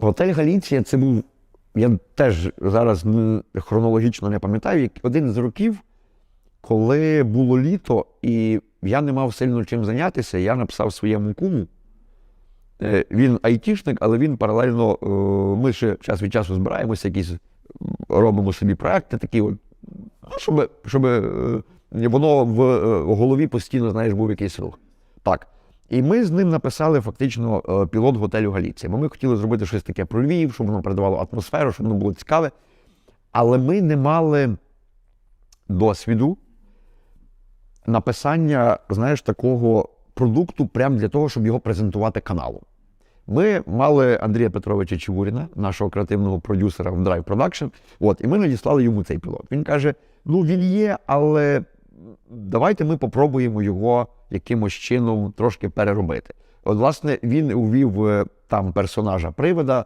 Готель Галіція це був, я теж зараз хронологічно не пам'ятаю, один з років, коли було літо, і я не мав сильно чим зайнятися, я написав своєму куму. Е, Він айтішник, але він паралельно, е, ми ще час від часу збираємося, якісь робимо собі проекти такі, от, ну, щоб, щоб е, воно в голові постійно, знаєш, був якийсь рух. Так. І ми з ним написали фактично е, пілот готелю Галіція. Бо ми хотіли зробити щось таке про Львів, щоб воно передавало атмосферу, щоб воно було цікаве. Але ми не мали досвіду написання, знаєш, такого продукту прямо для того, щоб його презентувати каналу. Ми мали Андрія Петровича Чевуріна, нашого креативного продюсера в Drive Production, от, і ми надіслали йому цей пілот. Він каже: ну він є, але давайте ми попробуємо його якимось чином трошки переробити. От, власне, він увів е, там персонажа привида,